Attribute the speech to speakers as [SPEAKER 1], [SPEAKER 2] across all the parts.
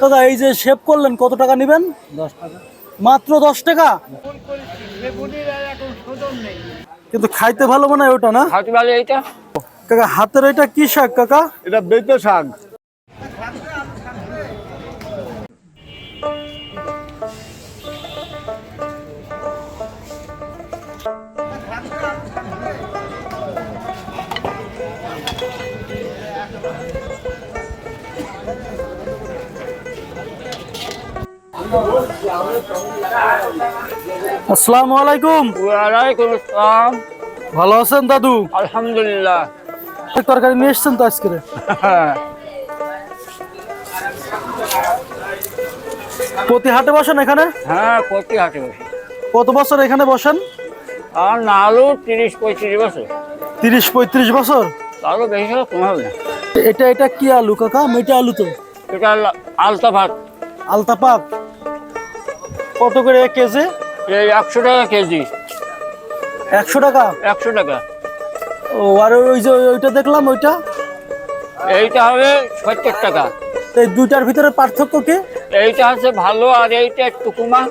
[SPEAKER 1] দাদা এই যে শেভ করলেন কত টাকা নেবেন?
[SPEAKER 2] দশ টাকা
[SPEAKER 1] মাত্র দশ টাকা? কিন্তু খাইতে ভালো মনে হয় ওটা না?
[SPEAKER 2] এইটা?
[SPEAKER 1] কাকা হাতের এটা কি শাক কাকা?
[SPEAKER 3] এটা বেতে শাক।
[SPEAKER 1] আসসালামু আলাইকুম।
[SPEAKER 2] ওয়ালাইকুম আসসালাম।
[SPEAKER 1] ভালো আছেন দাদু?
[SPEAKER 2] আলহামদুলিল্লাহ।
[SPEAKER 1] তরকারি নিয়ে এসছেন তো আজকে? প্রতি হাটে বসেন এখানে?
[SPEAKER 2] হ্যাঁ প্রতি হাটে বসে।
[SPEAKER 1] কত বছর এখানে বসেন?
[SPEAKER 2] আর নালু তিরিশ পঁয়ত্রিশ বছর।
[SPEAKER 1] তিরিশ পঁয়ত্রিশ বছর?
[SPEAKER 2] তারও বেশি কম হবে। না
[SPEAKER 1] এটা এটা কি আলু কাকা? মেটা আলু তো?
[SPEAKER 2] এটা আলতা ভাত
[SPEAKER 1] আলতা পাক কত করে এক কেজি?
[SPEAKER 2] এই একশো টাকা কেজি।
[SPEAKER 1] একশো টাকা?
[SPEAKER 2] একশো টাকা।
[SPEAKER 1] ও আর ওই যে ওইটা দেখলাম ওইটা?
[SPEAKER 2] এইটা হবে সত্তর টাকা।
[SPEAKER 1] এই দুইটার ভিতরে পার্থক্য কি?
[SPEAKER 2] এইটা হচ্ছে ভালো আর এইটা একটু কুমা।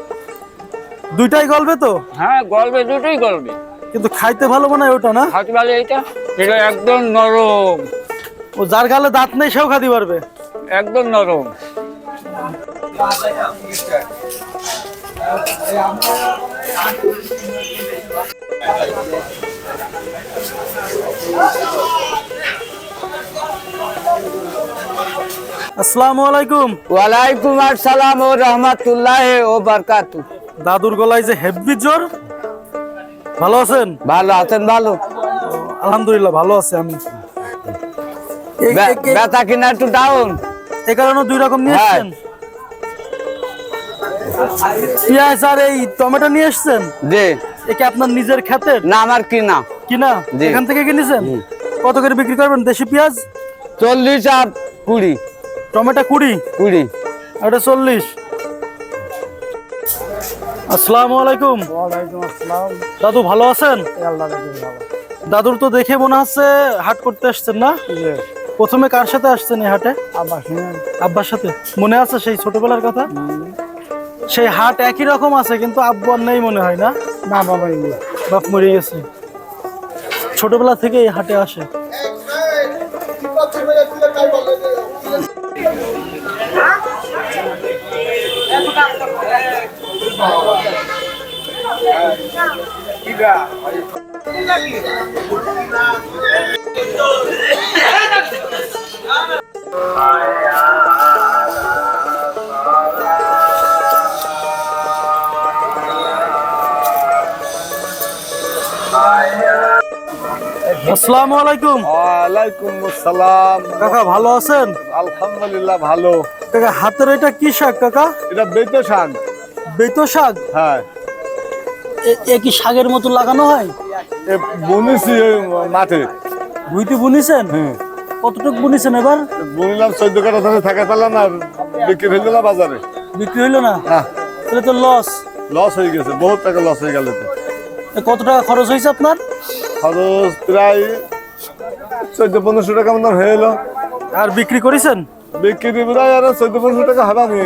[SPEAKER 1] দুইটাই গলবে তো?
[SPEAKER 2] হ্যাঁ গলবে দুটোই গলবে।
[SPEAKER 1] কিন্তু খাইতে ভালো মনে হয় ওটা না?
[SPEAKER 2] হাতি বালি এইটা? এটা একদম নরম।
[SPEAKER 1] ও যার গালে দাঁত নেই সেও খাতে পারবে।
[SPEAKER 2] একদম নরম।
[SPEAKER 1] আসসালামু আলাইকুম
[SPEAKER 2] ওয়ালাইকুম আসসালাম ও রহমতুল্লাহ ও বরকাতু।
[SPEAKER 1] দাদুর গলায় যে হেভি জোর ভালো আছেন?
[SPEAKER 2] ভালো আছেন ভালো।
[SPEAKER 1] আলহামদুলিল্লাহ ভালো আছে আমি।
[SPEAKER 2] ব্যথা কিনা একটু ডাউন
[SPEAKER 1] এই কারণে দুই রকম নিয়ে
[SPEAKER 2] হ্যাঁ।
[SPEAKER 1] পেঁয়াজ আর এই টমেটো নিয়ে এসছেন?
[SPEAKER 2] জি।
[SPEAKER 1] একে আপনার নিজের ক্ষেতের
[SPEAKER 2] না আমার কিনা।
[SPEAKER 1] কিনা। এখান থেকে কিনেছেন কত করে বিক্রি করবেন দেশি পেঁয়াজ?
[SPEAKER 2] চল্লিশ আর কুড়ি।
[SPEAKER 1] টমেটো কুড়ি?
[SPEAKER 2] কুড়ি।
[SPEAKER 1] আর এটা চল্লিশ। আসসালামু আলাইকুম।
[SPEAKER 3] আসসালাম।
[SPEAKER 1] দাদু ভালো আছেন? দাদুর তো দেখে মনে হচ্ছে হাট করতে আসছেন না? প্রথমে কার সাথে আসছেন এই হাটে? আব্বার সাথে। মনে আছে সেই ছোটবেলার কথা? সেই হাট একই রকম আছে কিন্তু আব্বু আর নেই মনে হয় না?
[SPEAKER 3] না বাবা
[SPEAKER 1] বাপ মরে গেছে। ছোটবেলা থেকে এই হাটে আসে। আসসালামু আলাইকুম।
[SPEAKER 3] ওয়ালাইকুম আসসালাম।
[SPEAKER 1] কাকা ভালো আছেন?
[SPEAKER 3] আলহামদুলিল্লাহ ভালো।
[SPEAKER 1] কাকা হাতের এটা কি শাক কাকা?
[SPEAKER 3] এটা বেতো শাক।
[SPEAKER 1] বেতো শাক?
[SPEAKER 3] হ্যাঁ।
[SPEAKER 1] এ- কি শাকের মতো লাগানো হয়?
[SPEAKER 3] এ বুনেছি মাঠে।
[SPEAKER 1] ভুইতে বুনিছেন? কতটুকু বুনিছেন এবার?
[SPEAKER 3] বুনলাম চোদ্দ কাটা ধরে থাকা পেলাম না বিক্রি হইল না বাজারে।
[SPEAKER 1] বিক্রি হইল না?
[SPEAKER 3] হ্যাঁ।
[SPEAKER 1] তাহলে তো লস
[SPEAKER 3] লস হয়ে গেছে বহুত টাকা লস হয়ে গেল তো।
[SPEAKER 1] কত টাকা খরচ হয়েছে আপনার?
[SPEAKER 3] খরচ প্রায় চোদ্দ পনেরোশো টাকা মতন হয়ে এলো।
[SPEAKER 1] আর বিক্রি করেছেন?
[SPEAKER 3] বিক্রি প্রায় আর চোদ্দ পনেরোশো টাকা হবে আমি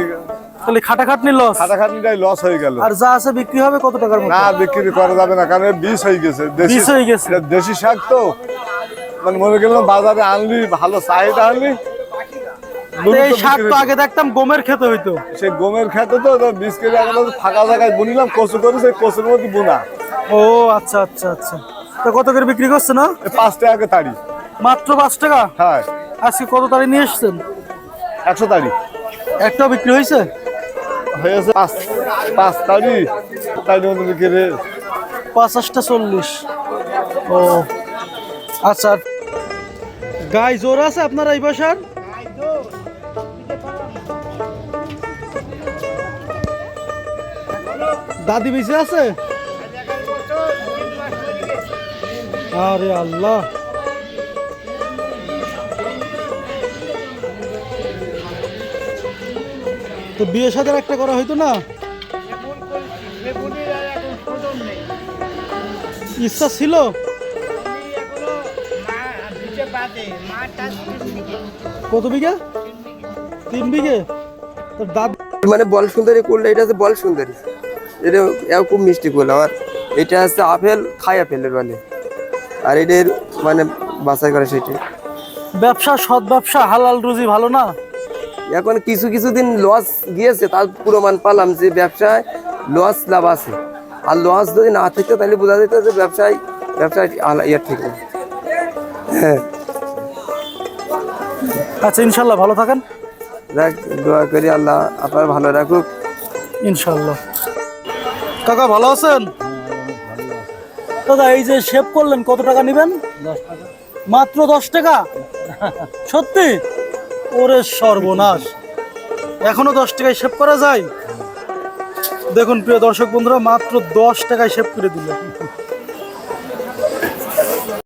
[SPEAKER 1] তাহলে খাটাখাটনি লস
[SPEAKER 3] খাটাখাটনিটাই লস হয়ে গেল।
[SPEAKER 1] আর যা আছে বিক্রি হবে কত টাকার মতো?
[SPEAKER 3] না বিক্রি করা যাবে না কারণ বিষ হয়ে গেছে
[SPEAKER 1] বিষ হয়ে গেছে।
[SPEAKER 3] দেশি শাক তো। মানে মনে বাজারে আনলি ভালো চাহিদা আনলি।
[SPEAKER 1] এই শাক তো আগে দেখতাম গমের খেতে হইতো।
[SPEAKER 3] সেই গমের খেতে তো বিষ কেজি এখন ফাঁকা জায়গায় বুনিলাম কচু করে সেই কচুর মধ্যে বুনা।
[SPEAKER 1] ও আচ্ছা আচ্ছা আচ্ছা। তো কত করে বিক্রি করছে না
[SPEAKER 3] পাঁচ টাকা তাড়ি
[SPEAKER 1] মাত্র পাঁচ টাকা?
[SPEAKER 3] হ্যাঁ।
[SPEAKER 1] আজকে কত তারিখ নিয়ে এসছেন?
[SPEAKER 3] একশো তাড়ি
[SPEAKER 1] একটাও বিক্রি হয়েছে?
[SPEAKER 3] হয়েছে পাঁচ পাঁচ তাড়ি তাড়ির মধ্যে বিক্রি
[SPEAKER 1] পঞ্চাশটা চল্লিশ। ও আচ্ছা। গাই জোর আছে আপনার এই বাসার? দাদি বেঁচে আছে? আরে আল্লাহ। তো বিয়ে সাথে একটা করা হইতো না? ইচ্ছা ছিল? কত বিঘা? তিন বিঘে?
[SPEAKER 4] মানে বল সুন্দরী করলে এটা হচ্ছে বল সুন্দরী। এটা খুব মিষ্টি কুল আর এটা হচ্ছে আপেল, খাই আপেলের বলে। আর এদের মানে বাছাই করে সেটি
[SPEAKER 1] ব্যবসা সৎ ব্যবসা হালাল রুজি ভালো না?
[SPEAKER 4] এখন কিছু কিছু দিন লস গিয়েছে তার প্রমাণ পালাম যে ব্যবসায় লস লাভ আছে। আর লস যদি না থাকতো তাহলে বোঝা যেত যে ব্যবসায় ব্যবসায় ইয়ার ঠিক না হ্যাঁ।
[SPEAKER 1] আচ্ছা ইনশাল্লাহ ভালো থাকেন।
[SPEAKER 4] যাক দোয়া করি আল্লাহ আপনার ভালো রাখুক।
[SPEAKER 1] ইনশাল্লাহ। কাকা ভালো আছেন? দাদা, এই যে শেভ করলেন, কত টাকা নেবেন? মাত্র দশ টাকা? সত্যি? ওরে সর্বনাশ। এখনও দশ টাকায় শেভ করা যায়? দেখুন, প্রিয় দর্শক বন্ধুরা, মাত্র দশ টাকায় শেভ করে দিল